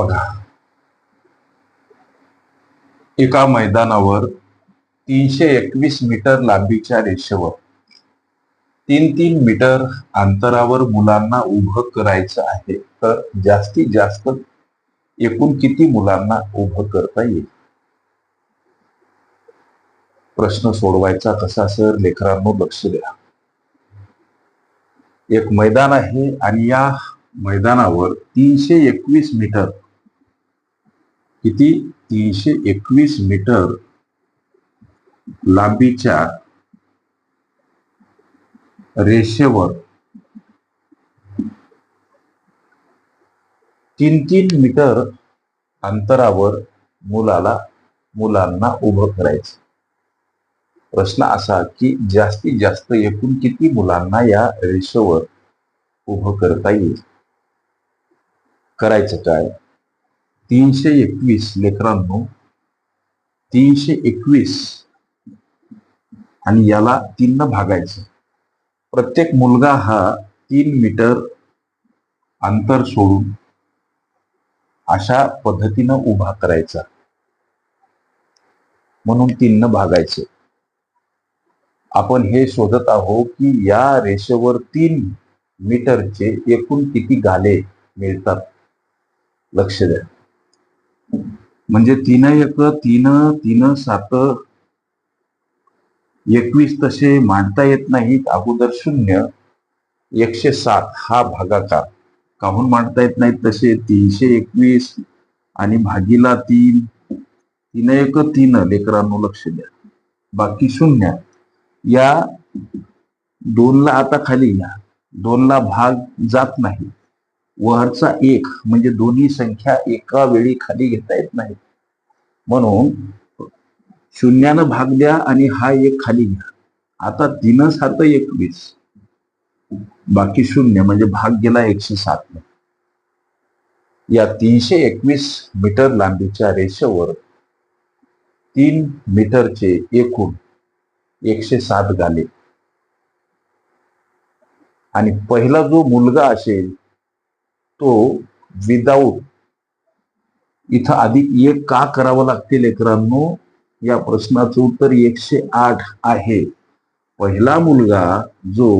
बघा. एका मैदानावर तीनशे एकवीस मीटर लांबीच्या रेषेवर तीन तीन मीटर अंतरावर मुलांना उभं करायचं आहे तर जास्तीत जास्त एकूण किती मुलांना उभं करता येईल? प्रश्न सोडवायचा कसा सर? लेकरांनो लक्ष द्या. एक मैदान आहे आणि या मैदानावर तीनशे एकवीस मीटर किती? तीनशे एकवीस मीटर लांबीच्या रेषेवर. तीन तीन मीटर अंतरावर मुलाला मुलांना उभं करायचं. प्रश्न असा की जास्तीत जास्त एकूण किती मुलांना या रेषेवर उभं करता येईल? करायचं काय? तीनशे एकवीस लेकरांनो तीनशे एकवीस. आणि याला तीननं भागायचं. प्रत्येक मुलगा हा तीन मीटर अंतर सोडून अशा पद्धतीनं उभा करायचा. म्हणून तीननं भागायचं. आपण हे शोधत आहोत की या रेषेवर तीन मीटरचे एकूण किती गाले मिळतात? लक्ष द्या. म्हणजे तीन एक तीन तीन सात एकवीस तसे मांडता येत नाहीत. अगोदर शून्य एकशे सात हा भागाकार. काहून मांडता येत नाहीत तसे? तीनशे एकवीस आणि भागीला तीन. तीन एक तीन. लेकरांनो लक्ष द्या. बाकी शून्य. या दोनला आता खाली घ्या. दोनला भाग जात नाही. वरचा एक म्हणजे दोन्ही संख्या एका वेळी खाली घेता येत नाही म्हणून शून्यानं भाग द्या आणि हा एक खाली घ्या. आता तीन सात एकवीस. बाकी शून्य म्हणजे भाग गेला एकशे सात. या तीनशे एकवीस मीटर लांबीच्या रेषेवर तीन मीटरचे एकूण एकशे सात गाले. आणि पहिला जो मुलगा असेल तो विदाऊट इथं आधी एक का करावं लागते लेकरांनो? या प्रश्नाचं उत्तर एकशे आठ आहे. पहिला मुलगा जो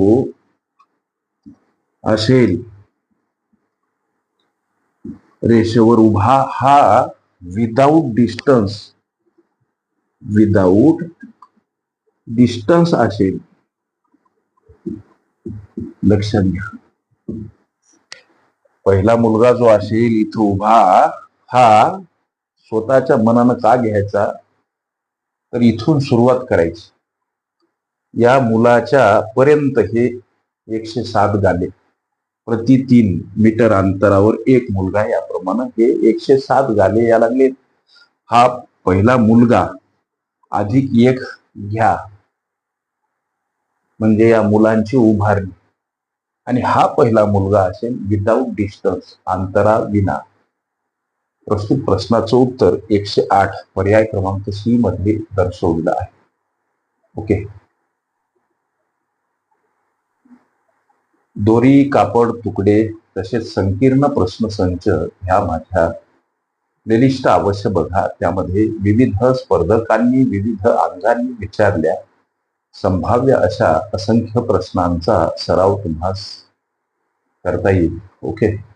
असेल रेषेवर उभा हा विदाऊट डिस्टन्स विदाऊट डिस्टन्स असेल. लक्षात घ्या. पहिला मुलगा जो असेल इथं उभा हा स्वतःच्या मनानं का घ्यायचा? तर इथून सुरुवात करायची. या मुलाच्या पर्यंत हे एकशे सात गाले. प्रति तीन मीटर अंतरावर एक मुलगा याप्रमाणे हे एकशे सात गाले या लागले. हा पहिला मुलगा अधिक एक घ्या. म्हणजे या मुलांची उभारणी. आणि हा पहिला मुलगा असेल विदाऊट डिस्टन्स अंतरा विना प्रस्तुत प्रश्नाचं उत्तर एकशे आठ पर्याय क्रमांक सी मध्ये दर्शवलेलं आहे. ओके. दोरी कापड तुकडे तसेच संकीर्ण प्रश्नसंच ह्या माझ्या प्लेलिस्ट अवश्य बघा. त्यामध्ये विविध स्पर्धकांनी विविध अंगांनी विचारल्या. संभाव्य अशा असंख्य प्रश्नांचा सराव तुम्हाला करता येईल. ओके?